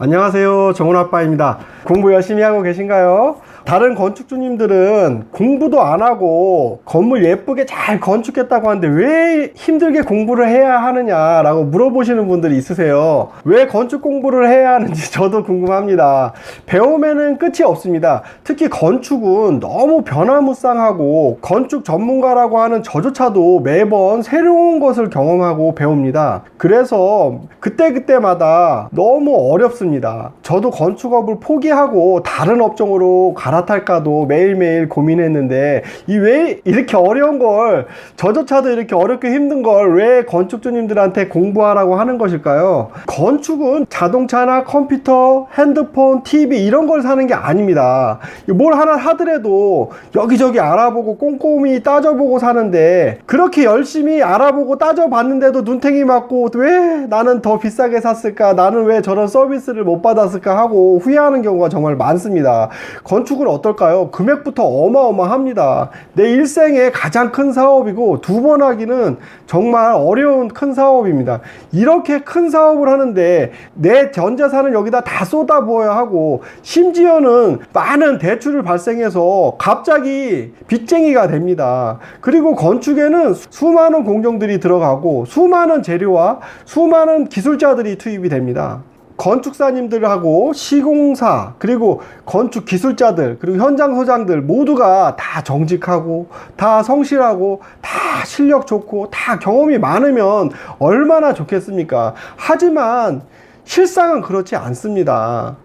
안녕하세요. 정훈 아빠입니다. 공부 열심히 하고 계신가요? 다른 건축주님들은 공부도 안 하고 건물 예쁘게 잘 건축했다고 하는데 왜 힘들게 공부를 해야 하느냐라고 물어보시는 분들이 있으세요. 왜 건축 공부를 해야 하는지 저도 궁금합니다. 배움에는 끝이 없습니다. 특히 건축은 너무 변화무쌍하고 건축 전문가라고 하는 저조차도 매번 새로운 것을 경험하고 배웁니다. 그래서 그때그때마다 너무 어렵습니다. 저도 건축업을 포기하고 다른 업종으로 갈아 탈까도 매일매일 고민했는데 이 왜 이렇게 어려운 걸 저조차도 이렇게 어렵게 힘든 걸 왜 건축주님들한테 공부하라고 하는 것일까요? 건축은 자동차나 컴퓨터, 핸드폰, TV 이런 걸 사는 게 아닙니다. 뭘 하나 하더라도 여기저기 알아보고 꼼꼼히 따져보고 사는데 그렇게 열심히 알아보고 따져봤는데도 눈탱이 맞고 왜 나는 더 비싸게 샀을까? 나는 왜 저런 서비스를 못 받았을까? 하고 후회하는 경우가 정말 많습니다. 건축 은 어떨까요? 금액부터 어마어마합니다. 내 일생에 가장 큰 사업이고 두 번 하기는 정말 어려운 큰 사업입니다. 이렇게 큰 사업을 하는데 내 전 재산을 여기다 다 쏟아부어야 하고 심지어는 많은 대출을 발생해서 갑자기 빚쟁이가 됩니다. 그리고 건축에는 수많은 공정들이 들어가고 수많은 재료와 수많은 기술자들이 투입이 됩니다. 건축사님들하고 시공사 그리고 건축 기술자들 그리고 현장 소장들 모두가 다 정직하고 다 성실하고 다 실력 좋고 다 경험이 많으면 얼마나 좋겠습니까? 하지만 실상은 그렇지 않습니다.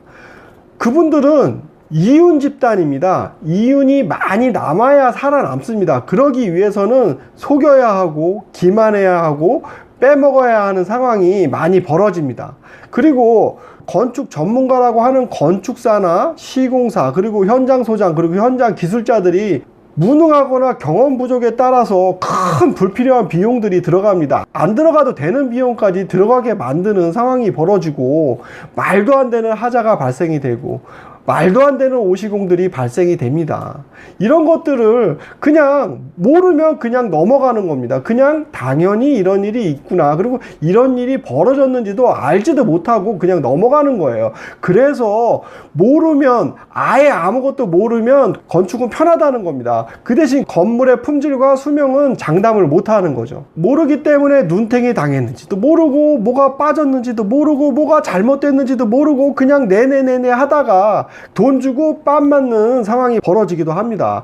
그분들은 이윤 집단입니다. 이윤이 많이 남아야 살아남습니다. 그러기 위해서는 속여야 하고 기만해야 하고 빼먹어야 하는 상황이 많이 벌어집니다. 그리고 건축 전문가라고 하는 건축사나 시공사 그리고 현장 소장 그리고 현장 기술자들이 무능하거나 경험 부족에 따라서 큰 불필요한 비용들이 들어갑니다. 안 들어가도 되는 비용까지 들어가게 만드는 상황이 벌어지고 말도 안 되는 하자가 발생이 되고 말도 안 되는 오시공들이 발생이 됩니다. 이런 것들을 그냥 모르면 그냥 넘어가는 겁니다. 그냥 당연히 이런 일이 있구나. 그리고 이런 일이 벌어졌는지도 알지도 못하고 그냥 넘어가는 거예요. 그래서 모르면 아예 아무것도 모르면 건축은 편하다는 겁니다. 그 대신 건물의 품질과 수명은 장담을 못 하는 거죠. 모르기 때문에 눈탱이 당했는지도 모르고 뭐가 빠졌는지도 모르고 뭐가 잘못됐는지도 모르고 그냥 네네네네 하다가 돈 주고 빰 맞는 상황이 벌어지기도 합니다.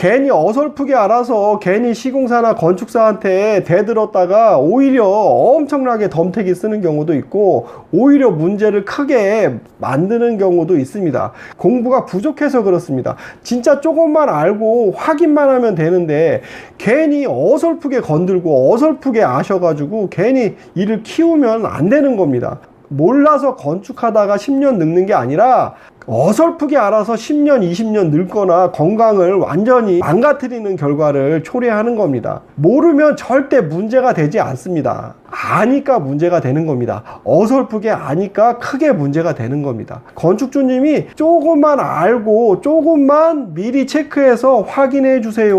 괜히 어설프게 알아서 괜히 시공사나 건축사한테 대들었다가 오히려 엄청나게 덤태기 쓰는 경우도 있고 오히려 문제를 크게 만드는 경우도 있습니다. 공부가 부족해서 그렇습니다. 진짜 조금만 알고 확인만 하면 되는데 괜히 어설프게 건들고 어설프게 아셔가지고 괜히 일을 키우면 안 되는 겁니다. 몰라서 건축하다가 10년 늙는 게 아니라 어설프게 알아서 10년, 20년 늙거나 건강을 완전히 망가뜨리는 결과를 초래하는 겁니다. 모르면 절대 문제가 되지 않습니다. 아니까 문제가 되는 겁니다. 어설프게 아니까 크게 문제가 되는 겁니다. 건축주님이 조금만 알고 조금만 미리 체크해서 확인해 주세요.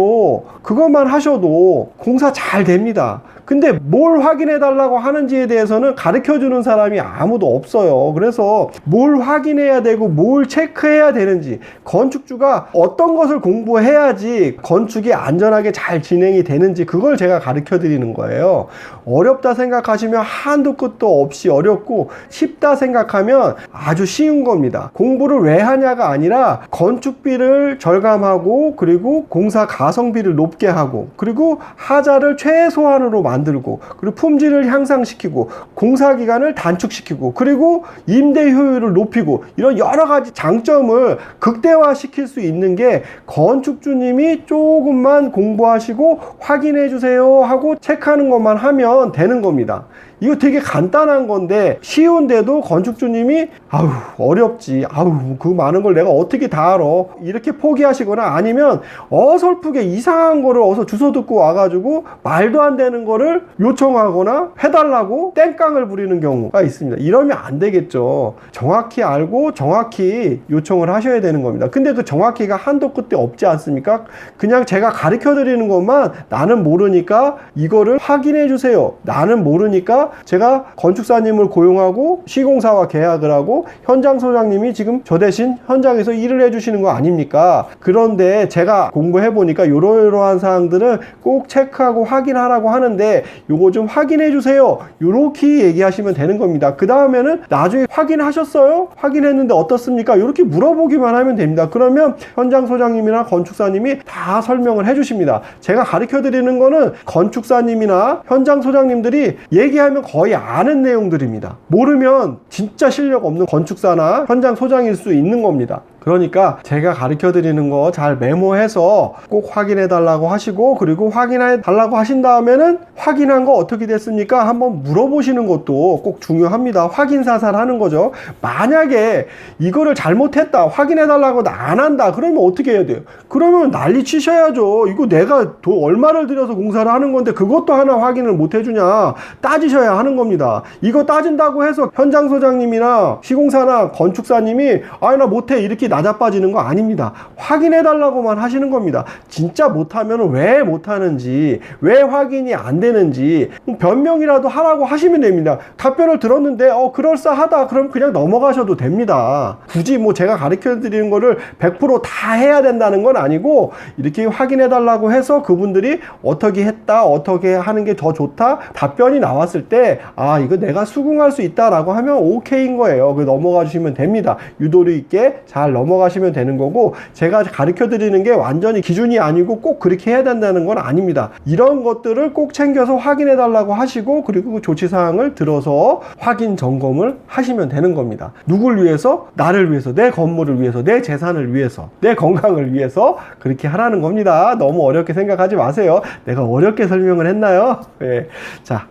그것만 하셔도 공사 잘 됩니다. 근데 뭘 확인해 달라고 하는지에 대해서는 가르쳐 주는 사람이 아무도 없어요. 그래서 뭘 확인해야 되고 뭘 체크해야 되는지 건축주가 어떤 것을 공부해야지 건축이 안전하게 잘 진행이 되는지 그걸 제가 가르쳐 드리는 거예요. 어렵다 생각하시면 한도 끝도 없이 어렵고 쉽다 생각하면 아주 쉬운 겁니다. 공부를 왜 하냐가 아니라 건축비를 절감하고 그리고 공사 가성비를 높게 하고 그리고 하자를 최소한으로 만들고 그리고 품질을 향상시키고 공사 기간을 단축시키고 그리고 임대 효율을 높이고 이런 여러 가지 장점을 극대화시킬 수 있는 게 건축주님이 조금만 공부하시고 확인해 주세요 하고 체크하는 것만 하면 되는 겁니다. 겁니다. 이거 되게 간단한 건데 쉬운데도 건축주님이 아우 어렵지. 아우 그 많은 걸 내가 어떻게 다 알아? 이렇게 포기하시거나 아니면 어설프게 이상한 거를 어서 주워 듣고 와가지고 말도 안 되는 거를 요청하거나 해달라고 땡깡을 부리는 경우가 있습니다. 이러면 안 되겠죠. 정확히 알고 정확히 요청을 하셔야 되는 겁니다. 근데 그 정확히가 한도 끝에 없지 않습니까? 그냥 제가 가르쳐 드리는 것만 나는 모르니까 이거를 확인해 주세요. 나는 모르니까 제가 건축사님을 고용하고 시공사와 계약을 하고 현장 소장님이 지금 저 대신 현장에서 일을 해주시는 거 아닙니까? 그런데 제가 공부해 보니까 이러이러한 사항들은 꼭 체크하고 확인하라고 하는데 요거 좀 확인해 주세요. 요렇게 얘기하시면 되는 겁니다. 그 다음에는 나중에 확인하셨어요? 확인했는데 어떻습니까? 이렇게 물어보기만 하면 됩니다. 그러면 현장 소장님이나 건축사님이 다 설명을 해주십니다. 제가 가르쳐 드리는 거는 건축사님이나 현장 소장님들이 얘기하면 거의 아는 내용들입니다. 모르면 진짜 실력 없는 건축사나 현장 소장일 수 있는 겁니다. 그러니까 제가 가르쳐 드리는 거 잘 메모해서 꼭 확인해 달라고 하시고 그리고 확인해 달라고 하신 다음에는 확인한 거 어떻게 됐습니까? 한번 물어보시는 것도 꼭 중요합니다. 확인 사살 하는 거죠. 만약에 이거를 잘못했다. 확인해 달라고 안 한다. 그러면 어떻게 해야 돼요? 그러면 난리 치셔야죠. 이거 내가 돈 얼마를 들여서 공사를 하는 건데 그것도 하나 확인을 못 해주냐. 따지셔야 하는 겁니다. 이거 따진다고 해서 현장 소장님이나 시공사나 건축사님이 아니 나 못해 이렇게 낮아빠지는 거 아닙니다. 확인해 달라고만 하시는 겁니다. 진짜 못하면 왜 못하는지, 왜 확인이 안 되는지 변명이라도 하라고 하시면 됩니다. 답변을 들었는데 어 그럴싸하다 그럼 그냥 넘어가셔도 됩니다. 굳이 뭐 제가 가르쳐 드리는 거를 100%다 해야 된다는 건 아니고 이렇게 확인해 달라고 해서 그분들이 어떻게 했다, 어떻게 하는 게 더 좋다 답변이 나왔을 때 아 이거 내가 수긍할 수 있다라고 하면 오케이인 거예요. 그 넘어가 주시면 됩니다. 유도리 있게 잘 넘 어가시면 되는 거고 제가 가르쳐 드리는 게 완전히 기준이 아니고 꼭 그렇게 해야 된다는 건 아닙니다. 이런 것들을 꼭 챙겨서 확인해 달라고 하시고 그리고 그 조치 사항을 들어서 확인 점검을 하시면 되는 겁니다. 누굴 위해서? 나를 위해서, 내 건물을 위해서, 내 재산을 위해서, 내 건강을 위해서 그렇게 하라는 겁니다. 너무 어렵게 생각하지 마세요. 내가 어렵게 설명을 했나요? 예. 자,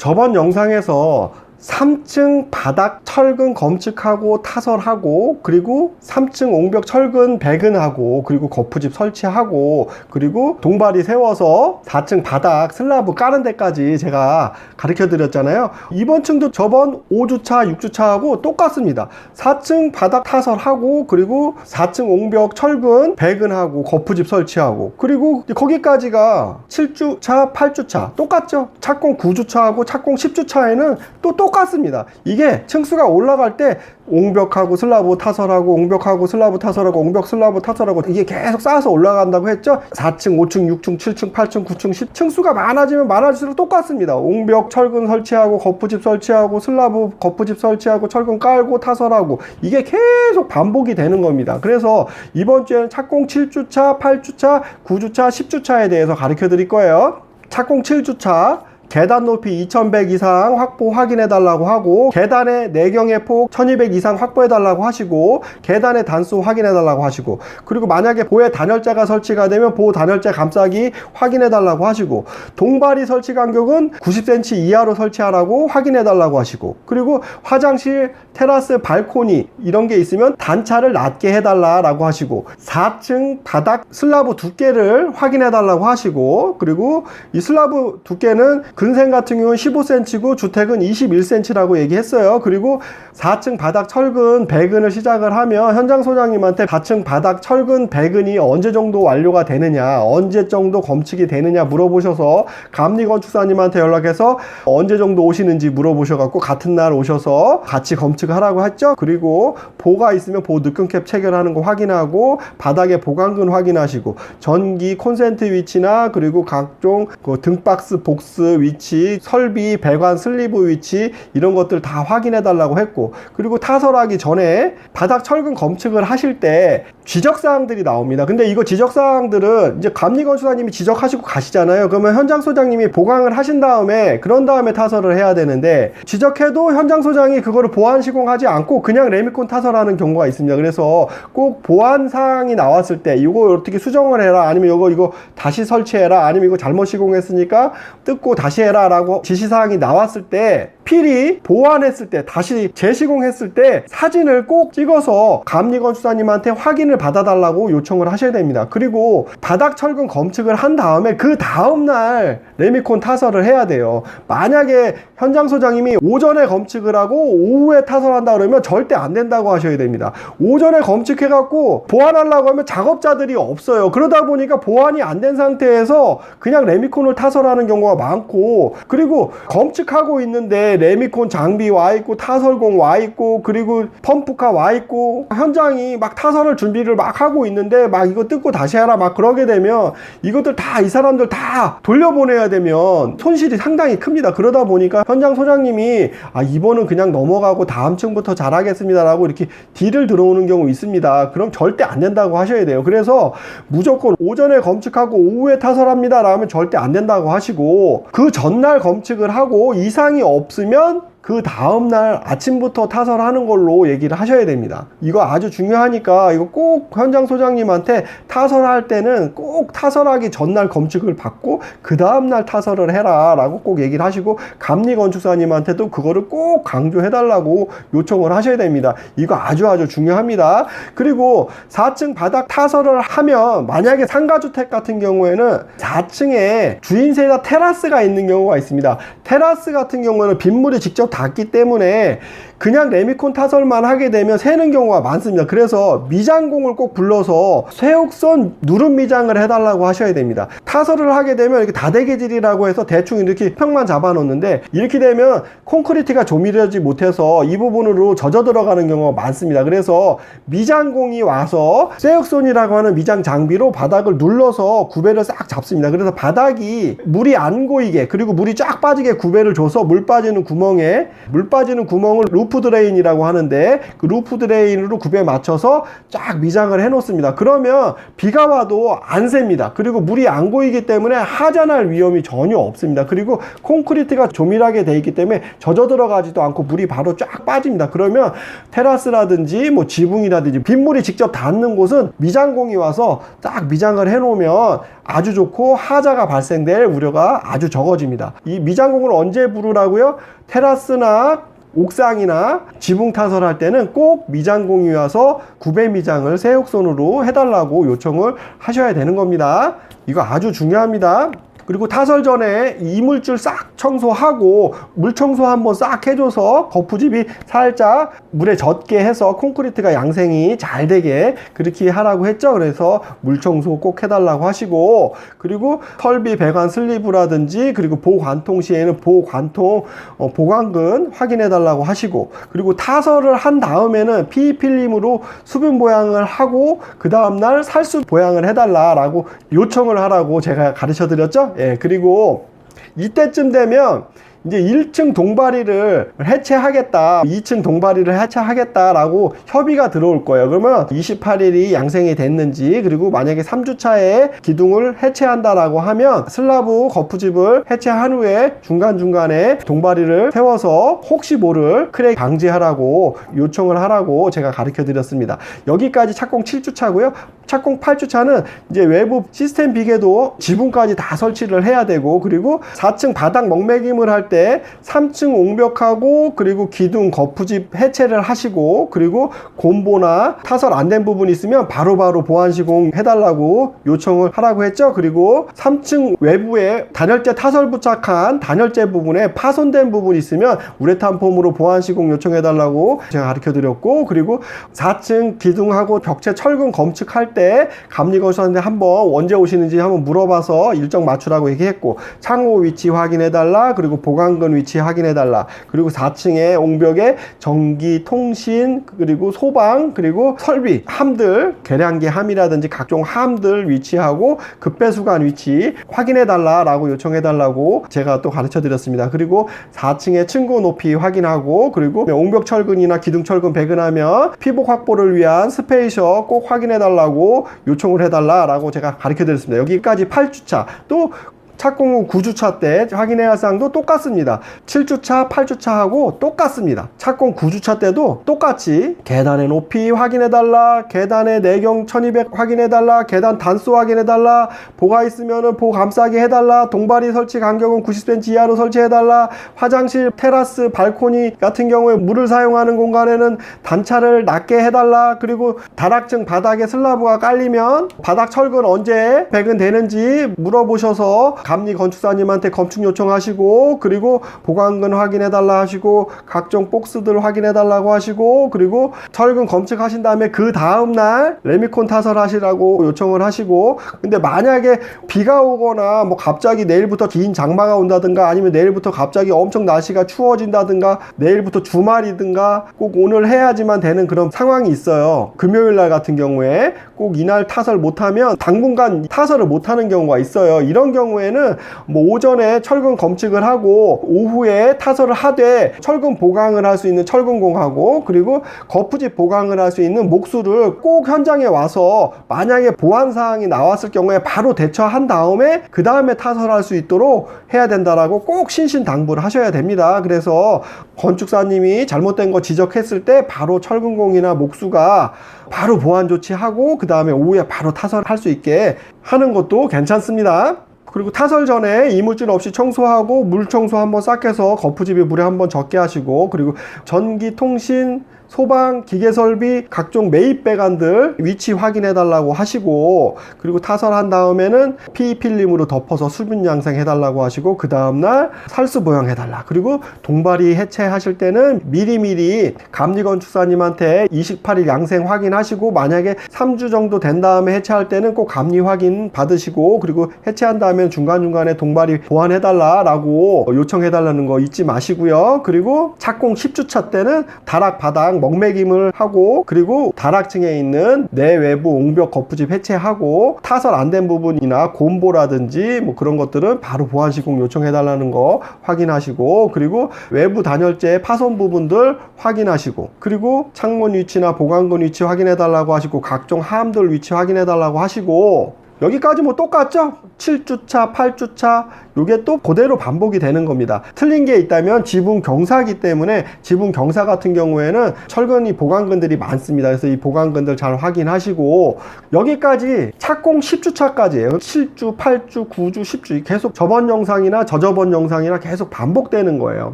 저번 영상에서 3층 바닥 철근 검측하고 타설하고 그리고 3층 옹벽 철근 배근하고 그리고 거푸집 설치하고 그리고 동발이 세워서 4층 바닥 슬라브 까는 데까지 제가 가르쳐 드렸잖아요. 이번 층도 저번 5주차 6주차하고 똑같습니다. 4층 바닥 타설하고 그리고 4층 옹벽 철근 배근하고 거푸집 설치하고 그리고 거기까지가 7주차 8주차 똑같죠? 착공 9주차하고 착공 10주차에는 또 똑같 습니다. 이게 층수가 올라갈 때 옹벽하고 슬라브 타설하고 옹벽하고 슬라브 타설하고 옹벽 슬라브 타설하고 이게 계속 쌓아서 올라간다고 했죠. 4층, 5층, 6층, 7층, 8층, 9층, 10 층수가 많아지면 많아질수록 똑같습니다. 옹벽 철근 설치하고 거푸집 설치하고 슬라브 거푸집 설치하고 철근 깔고 타설하고 이게 계속 반복이 되는 겁니다. 그래서 이번 주에는 착공 7주차, 8주차, 9주차, 10주차에 대해서 가르쳐 드릴 거예요. 착공 7주차 계단 높이 2100 이상 확보 확인해 달라고 하고 계단의 내경의 폭 1200 이상 확보해 달라고 하시고 계단의 단수 확인해 달라고 하시고 그리고 만약에 보에 단열재가 설치가 되면 보 단열재 감싸기 확인해 달라고 하시고 동발이 설치 간격은 90cm 이하로 설치하라고 확인해 달라고 하시고 그리고 화장실 테라스 발코니 이런 게 있으면 단차를 낮게 해 달라라고 하시고 4층 바닥 슬라브 두께를 확인해 달라고 하시고 그리고 이 슬라브 두께는 근생 같은 경우는 15cm고 주택은 21cm라고 얘기했어요. 그리고 4층 바닥 철근 배근을 시작을 하면 현장 소장님한테 4층 바닥 철근 배근이 언제 정도 완료가 되느냐, 언제 정도 검측이 되느냐 물어보셔서 감리 건축사님한테 연락해서 언제 정도 오시는지 물어보셔갖고 같은 날 오셔서 같이 검측을 하라고 했죠. 그리고 보가 있으면 보 느낌캡 체결하는 거 확인하고 바닥에 보강근 확인하시고 전기 콘센트 위치나 그리고 각종 그 등박스 복스 위 치, 설비, 배관 슬리브 위치 이런 것들 다 확인해 달라고 했고 그리고 타설하기 전에 바닥 철근 검측을 하실 때 지적 사항들이 나옵니다. 근데 이거 지적 사항들은 이제 감리 건축사님이 지적하시고 가시잖아요. 그러면 현장 소장님이 보강을 하신 다음에 그런 다음에 타설을 해야 되는데 지적해도 현장 소장이 그거를 보안 시공하지 않고 그냥 레미콘 타설하는 경우가 있습니다. 그래서 꼭 보안 사항이 나왔을 때 이거 어떻게 수정을 해라 아니면 이거 이거 다시 설치해라 아니면 이거 잘못 시공했으니까 뜯고 다시 해라 라고 지시사항이 나왔을 때 필히 보완했을 때 다시 재시공했을 때 사진을 꼭 찍어서 감리건축사님한테 확인을 받아달라고 요청을 하셔야 됩니다. 그리고 바닥 철근 검측을 한 다음에 그 다음날 레미콘 타설을 해야 돼요. 만약에 현장 소장님이 오전에 검측을 하고 오후에 타설한다 그러면 절대 안 된다고 하셔야 됩니다. 오전에 검측해갖고 보완하려고 하면 작업자들이 없어요. 그러다 보니까 보완이 안 된 상태에서 그냥 레미콘을 타설하는 경우가 많고 그리고 검측하고 있는데 레미콘 장비 와 있고 타설공 와 있고 그리고 펌프카 와 있고 현장이 막 타설을 준비를 막 하고 있는데 막 이거 뜯고 다시 하라 막 그러게 되면 이것들 다 이 사람들 다 돌려보내야 되면 손실이 상당히 큽니다. 그러다 보니까 현장 소장님이 아 이번은 그냥 넘어가고 다음 층부터 잘하겠습니다라고 이렇게 딜을 들어오는 경우 있습니다. 그럼 절대 안 된다고 하셔야 돼요. 그래서 무조건 오전에 검측하고 오후에 타설합니다라면 절대 안 된다고 하시고 그 전날 검측을 하고 이상이 없으면 그 다음날 아침부터 타설하는 걸로 얘기를 하셔야 됩니다. 이거 아주 중요하니까 이거 꼭 현장 소장님한테 타설할 때는 꼭 타설하기 전날 검측을 받고 그 다음날 타설을 해라 라고 꼭 얘기를 하시고 감리 건축사님한테도 그거를 꼭 강조해달라고 요청을 하셔야 됩니다. 이거 아주 아주 중요합니다. 그리고 4층 바닥 타설을 하면 만약에 상가주택 같은 경우에는 4층에 주인세가 테라스가 있는 경우가 있습니다. 테라스 같은 경우는 빗물이 직접 닿기 때문에 그냥 레미콘 타설만 하게 되면 새는 경우가 많습니다. 그래서 미장공을 꼭 불러서 쇠옥선 누름 미장을 해달라고 하셔야 됩니다. 타설을 하게 되면 이렇게 다대개질이라고 해서 대충 이렇게 평만 잡아 놓는데 이렇게 되면 콘크리트가 조밀하지 못해서 이 부분으로 젖어 들어가는 경우가 많습니다. 그래서 미장공이 와서 쇠옥선이라고 하는 미장 장비로 바닥을 눌러서 구배를 싹 잡습니다. 그래서 바닥이 물이 안 고이게 그리고 물이 쫙 빠지게 구배를 줘서 물 빠지는 구멍에 물 빠지는 구멍을 루프 드레인이라고 하는데 그 루프 드레인으로 굽에 맞춰서 쫙 미장을 해 놓습니다. 그러면 비가 와도 안 셉니다. 그리고 물이 안 고이기 때문에 하자날 위험이 전혀 없습니다. 그리고 콘크리트가 조밀하게 돼 있기 때문에 젖어 들어가지도 않고 물이 바로 쫙 빠집니다. 그러면 테라스라든지 뭐 지붕이라든지 빗물이 직접 닿는 곳은 미장공이 와서 딱 미장을 해 놓으면 아주 좋고 하자가 발생될 우려가 아주 적어집니다. 이 미장공을 언제 부르라고요? 테라스나 옥상이나 지붕 타설할 때는 꼭 미장공이 와서 구배 미장을 새옥선으로 해달라고 요청을 하셔야 되는 겁니다. 이거 아주 중요합니다. 그리고 타설 전에 이물질 싹 청소하고 물 청소 한번 싹 해줘서 거푸집이 살짝 물에 젖게 해서 콘크리트가 양생이 잘 되게 그렇게 하라고 했죠. 그래서 물 청소 꼭 해달라고 하시고 그리고 털비 배관 슬리브라든지 그리고 보관통 시에는 보관통 어, 보관근 확인해 달라고 하시고 그리고 타설을 한 다음에는 PE 필름으로 수분 보양을 하고 그 다음날 살수 보양을 해달라라고 요청을 하라고 제가 가르쳐 드렸죠. 예, 그리고 이때쯤 되면 이제 1층 동바리를 해체하겠다, 2층 동바리를 해체하겠다라고 협의가 들어올 거예요. 그러면 28일이 양생이 됐는지, 그리고 만약에 3주차에 기둥을 해체한다라고 하면 슬라브 거푸집을 해체한 후에 중간중간에 동바리를 세워서 혹시 모를 크랙 방지하라고 요청을 하라고 제가 가르쳐 드렸습니다. 여기까지 착공 7주차고요. 착공 8주차는 이제 외부 시스템 비계도 지붕까지 다 설치를 해야 되고, 그리고 4층 바닥 먹매김을 할때 3층 옹벽하고 그리고 기둥 거푸집 해체를 하시고 그리고 곰보나 타설 안 된 부분이 있으면 바로바로 보완 시공 해달라고 요청을 하라고 했죠. 그리고 3층 외부에 단열재 타설 부착한 단열재 부분에 파손된 부분이 있으면 우레탄 폼으로 보완 시공 요청해달라고 제가 가르쳐 드렸고 그리고 4층 기둥하고 벽체 철근 검측할 때 감리 건설한테 한번 언제 오시는지 한번 물어봐서 일정 맞추라고 얘기했고 창호 위치 확인해달라 그리고 보관 보관근 위치 확인해 달라. 그리고 4층에 옹벽에 전기, 통신, 그리고 소방, 그리고 설비, 함들, 계량기 함이라든지 각종 함들 위치하고 급배수관 위치 확인해 달라라고 요청해 달라고 제가 또 가르쳐 드렸습니다. 그리고 4층의 층고 높이 확인하고 그리고 옹벽 철근이나 기둥 철근 배근하면 피복 확보를 위한 스페이셔 꼭 확인해 달라고 요청을 해 달라라고 제가 가르쳐 드렸습니다. 여기까지 8주차 또 착공 후 9주차 때 확인해야 할 사항도 똑같습니다. 7주차, 8주차하고 똑같습니다. 착공 9주차 때도 똑같이 계단의 높이 확인해달라, 계단의 내경 1200 확인해달라, 계단 단수 확인해달라, 보가 있으면 보 감싸게 해달라, 동발이 설치 간격은 90cm 이하로 설치해달라, 화장실, 테라스, 발코니 같은 경우에 물을 사용하는 공간에는 단차를 낮게 해달라, 그리고 다락층 바닥에 슬라브가 깔리면 바닥 철근 언제 배근되는지 물어보셔서 감리 건축사님한테 건축 요청하시고 그리고 보강근 확인해 달라 하시고 각종 복스들 확인해 달라고 하시고 그리고 철근 검측하신 다음에 그 다음 날 레미콘 타설하시라고 요청을 하시고 근데 만약에 비가 오거나 뭐 갑자기 내일부터 긴 장마가 온다든가 아니면 내일부터 갑자기 엄청 날씨가 추워진다든가 내일부터 주말이든가 꼭 오늘 해야지만 되는 그런 상황이 있어요. 금요일 날 같은 경우에 꼭 이날 타설 못하면 당분간 타설을 못하는 경우가 있어요. 이런 경우에는 뭐 오전에 철근 검측을 하고 오후에 타설을 하되 철근 보강을 할 수 있는 철근공하고 그리고 거푸집 보강을 할 수 있는 목수를 꼭 현장에 와서 만약에 보안 사항이 나왔을 경우에 바로 대처한 다음에 그 다음에 타설할 수 있도록 해야 된다라고 꼭 신신 당부를 하셔야 됩니다. 그래서 건축사님이 잘못된 거 지적했을 때 바로 철근공이나 목수가 바로 보안 조치하고 그 다음에 오후에 바로 타설할 수 있게 하는 것도 괜찮습니다. 그리고 타설 전에 이물질 없이 청소하고 물 청소 한번 싹 해서 거푸집에 물에 한번 적게 하시고 그리고 전기 통신 소방, 기계 설비, 각종 매입 배관들 위치 확인해 달라고 하시고 그리고 타설한 다음에는 PE 필름으로 덮어서 수분 양생해 달라고 하시고 그 다음 날 살수 보양해 달라. 그리고 동발이 해체하실 때는 미리미리 감리 건축사님한테 28일 양생 확인하시고 만약에 3주 정도 된 다음에 해체할 때는 꼭 감리 확인 받으시고 그리고 해체한 다음에 중간중간에 동발이 보완해 달라라고 요청해 달라는 거 잊지 마시고요. 그리고 착공 10주차 때는 다락 바닥 먹매김을 하고 그리고 다락층에 있는 내외부 옹벽 거푸집 해체하고 타설 안 된 부분이나 곰보라든지 뭐 그런 것들은 바로 보안 시공 요청해 달라는 거 확인하시고 그리고 외부 단열재 파손 부분들 확인하시고 그리고 창문 위치나 보강근 위치 확인해 달라고 하시고 각종 하암들 위치 확인해 달라고 하시고 여기까지 뭐 똑같죠? 7주차, 8주차, 요게 또 그대로 반복이 되는 겁니다. 틀린 게 있다면 지붕 경사기 때문에 지붕 경사 같은 경우에는 철근이 보강근들이 많습니다. 그래서 이 보강근들 잘 확인하시고 여기까지 착공 10주차까지예요. 7주, 8주, 9주, 10주 계속 저번 영상이나 저저번 영상이나 계속 반복되는 거예요.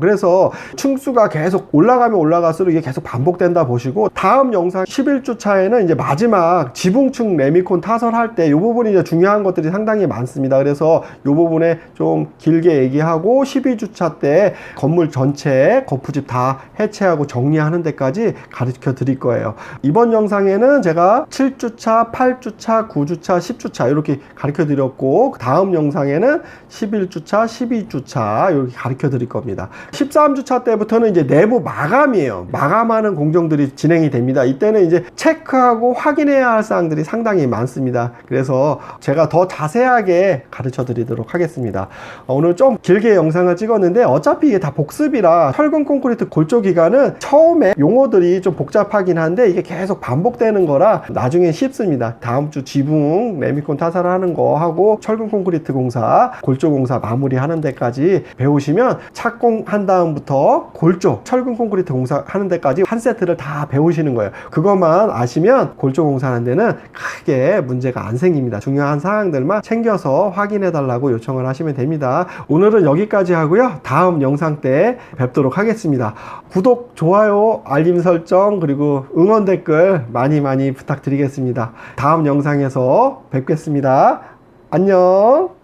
그래서 층수가 계속 올라가면 올라갈수록 이게 계속 반복된다 보시고 다음 영상 11주차에는 이제 마지막 지붕층 레미콘 타설할 때 이 부분이 이제 중요한 것들이 상당히 많습니다. 그래서 이 부분에 좀 길게 얘기하고 12주차 때 건물 전체 거푸집 다 해체하고 정리하는 데까지 가르쳐 드릴 거예요. 이번 영상에는 제가 7주차, 8주차, 9주차, 10주차 이렇게 가르쳐 드렸고 다음 영상에는 11주차, 12주차 이렇게 가르쳐 드릴 겁니다. 13주차 때부터는 이제 내부 마감이에요. 마감하는 공정들이 진행이 됩니다. 이때는 이제 체크하고 확인해야 할 사항들이 상당히 많습니다. 그래서 제가 더 자세하게 가르쳐 드리도록 하겠습니다. 어, 오늘 좀 길게 영상을 찍었는데 어차피 이게 다 복습이라 철근 콘크리트 골조 기간은 처음에 용어들이 좀 복잡하긴 한데 이게 계속 반복되는 거라 나중에 쉽습니다. 다음 주 지붕 레미콘 타사를 하는 거 하고 철근 콘크리트 공사 골조 공사 마무리하는 데까지 배우시면 착공 한 다음부터 골조 철근 콘크리트 공사 하는 데까지 한 세트를 다 배우시는 거예요. 그것만 아시면 골조 공사하는 데는 크게 문제가 안 생깁니다. 중요한 사항들만 챙겨서 확인해 달라고 요청을 하시면 됩니다. 오늘은 여기까지 하고요. 다음 영상 때 뵙도록 하겠습니다. 구독, 좋아요, 알림 설정, 그리고 응원 댓글 많이 많이 부탁드리겠습니다. 다음 영상에서 뵙겠습니다. 안녕!